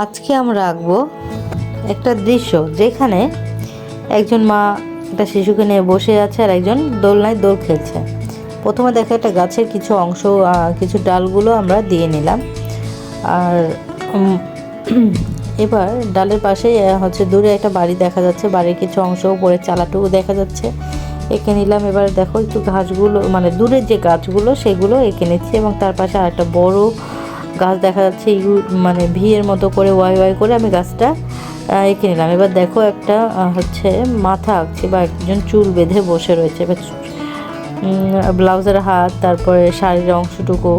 আজকে আমরা আঁকবো একটা দৃশ্য যেখানে একজন মা একটা শিশুকে নিয়ে বসে আছে আর একজন দোলনায় দোল খেলছে। প্রথমে দেখা একটা গাছের কিছু অংশ কিছু ডালগুলো আমরা দিয়ে নিলাম। আর এবার ডালের পাশে হচ্ছে দূরে একটা বাড়ি দেখা যাচ্ছে। বাড়ির কিছু অংশ উপরে চালাটুকু দেখা যাচ্ছে। এঁকে নিলাম। এবার দেখো একটু গাছগুলো মানে দূরের যে গাছগুলো, সেগুলো এঁকে নিচ্ছি এবং তার পাশে আর একটা বড় গাছ দেখা যাচ্ছে, ইউ মানে ভি এর মতো করে ওয়াই ওয়াই করে আমি গাছটা এঁকে নিলাম। এবার দেখো একটা হচ্ছে মাথা আঁকছি বা একজন চুল বেঁধে বসে রয়েছে। এবার ব্লাউজের হাত, তারপরে শাড়ির অংশটুকু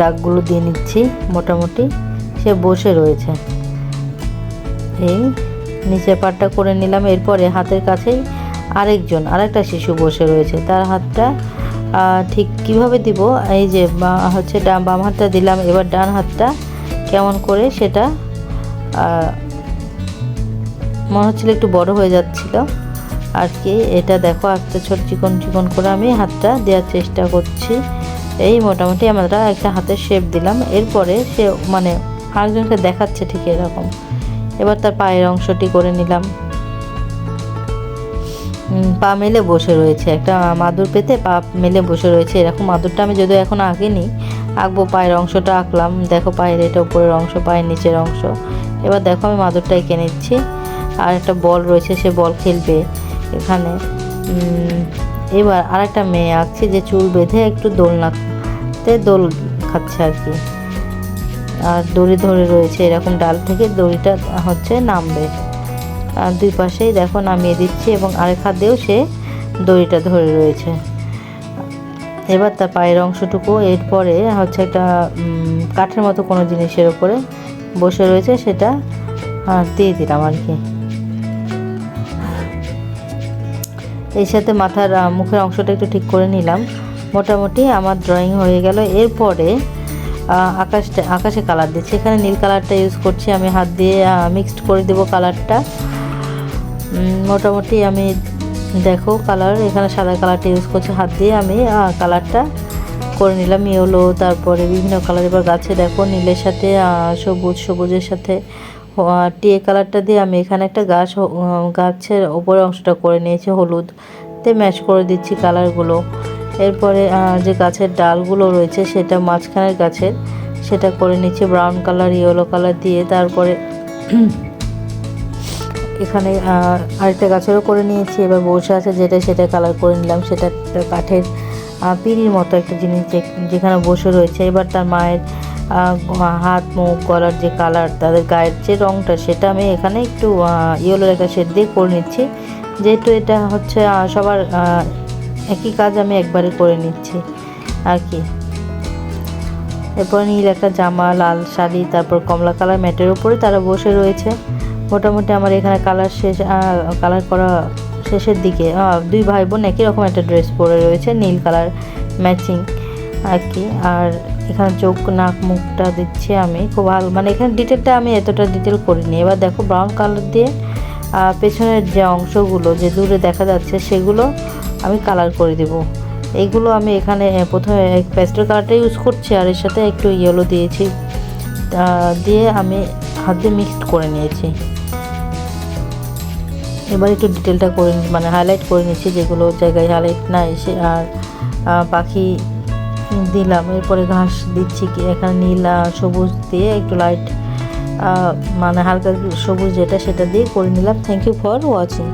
দাগগুলো দিয়ে নিচ্ছি মোটামুটি। সে বসে রয়েছে। এই নিচের পাটটা করে নিলাম। এরপরে হাতের কাছেই আরেকজন, আরেকটা শিশু বসে রয়েছে। তার হাতটা ঠিক কীভাবে দিব? এই যে হচ্ছে বাম হাতটা দিলাম, এবার ডান হাতটা কেমন করে সেটা মনে হচ্ছিল একটু বড় হয়ে যাচ্ছিল। আর কি, এটা দেখো আস্তে ছোট চিকন চিকন করে আমি হাতটা দেওয়ার চেষ্টা করছি। এই মোটামুটি আমরা একটা হাতের শেপ দিলাম। এরপরে সে মানে আরেকজনকে দেখাচ্ছে ঠিক এরকম। এবার তার পায়ের অংশটি করে নিলাম। পা মেলে বসে রয়েছে। একটা মাদুর পেতে পা মেলে বসে রয়েছে। এরকম মাদুরটা আমি যদিও এখন আঁকিনি, আঁকবো পায়ের অংশটা আঁকলাম। দেখো পায়ের এটা উপরের অংশ, পায়ের নিচের অংশ। এবার দেখো আমি মাদুরটা এঁকে নিচ্ছি। আর একটা বল রয়েছে, সে বল খেলবে এখানে। এবার আর একটা মেয়ে আঁকছি যে চুল বেঁধে একটু দোলনাতে দোল খাচ্ছে আর কি। আর দড়ি ধরে রয়েছে, এরকম ডাল থেকে দড়িটা হচ্ছে নামবে। দুই পাশেই দেখো নামিয়ে দিচ্ছি এবং আরেক হাত দিয়েও সে দড়িটা ধরে রয়েছে। এবার তার পায়ের অংশটুকু, এরপরে হচ্ছে একটা কাঠের মতো কোনো জিনিসের ওপরে বসে রয়েছে সেটা দিয়ে দিলাম আর কি। এর সাথে মাথার মুখের অংশটা একটু ঠিক করে নিলাম। মোটামুটি আমার ড্রয়িং হয়ে গেল। এরপরে আকাশটা, আকাশে কালার দিচ্ছি। এখানে নীল কালারটা ইউজ করছি। আমি হাত দিয়ে মিক্সড করে দেবো কালারটা মোটামুটি আমি দেখো কালার, এখানে সাদা কালারটা ইউজ করছি হাত দিয়ে আমি কালারটা করে নিলাম ইয়েলো, তারপরে বিভিন্ন কালার। এবার গাছে দেখো নীলের সাথে সবুজ, সবুজের সাথে টিয়ে কালারটা দিয়ে আমি এখানে একটা গাছ গাছের ওপরের অংশটা করে নিয়েছি হলুদ তে ম্যাচ করে দিচ্ছি কালারগুলো এরপরে যে গাছের ডালগুলো রয়েছে, সেটা মাঝখানের গাছের, সেটা করে নিচ্ছি ব্রাউন কালার ইয়েলো কালার দিয়ে, তারপরে এখানে আরেকটা গাছেরও করে নিয়েছি। এবার বসে আছে যেটা সেটা কালার করে নিলাম। সেটা একটা কাঠের পিঁড়ির মতো একটা জিনিস যেখানে বসে রয়েছে। এবার তার মায়ের হাত, মুখ, গলার যে কালার তাদের গায়ের যে রঙটা সেটা আমি এখানে একটু ইয়েলো রেখা শেড দিয়ে করে নিচ্ছি। যেহেতু এটা হচ্ছে সবার একই কাজ আমি একবারে করে নিচ্ছি আর কি। এরপর নীল একটা জামা, লাল শাড়ি, তারপর কমলা কালার ম্যাটের উপরে তারা বসে রয়েছে। মোটামুটি আমার এখানে কালার শেষ কালার করা শেষের দিকে দুই ভাই বোন একই রকম একটা ড্রেস পরে রয়েছে, নীল কালার ম্যাচিং আর কি। আর এখানে চোখ, নাক, মুখটা দিচ্ছি আমি, খুব ভালো মানে এখানে ডিটেলটা আমি এতটা ডিটেল করিনি। এবার দেখো ব্রাউন কালার দিয়ে পেছনের যে অংশগুলো যে দূরে দেখা যাচ্ছে, সেগুলো আমি কালার করে দেব। এইগুলো আমি এখানে প্রথমে প্যাস্টেল কালারটা ইউজ করছি, আর এর সাথে একটু ইয়েলো দিয়েছি। দিয়ে আমি হাত মিক্সড করে নিয়েছি। এবার একটু ডিটেলটা করে মানে হাইলাইট করে নিচ্ছি যেগুলো জায়গায় হাইলাইট না এসে আর পাখি দিলাম। এরপরে ঘাস দিচ্ছি কি, এখানে নীল আর সবুজ দিয়ে একটু লাইট মানে হালকা সবুজ যেটা সেটা দিয়ে করে নিলাম। Thank you for watching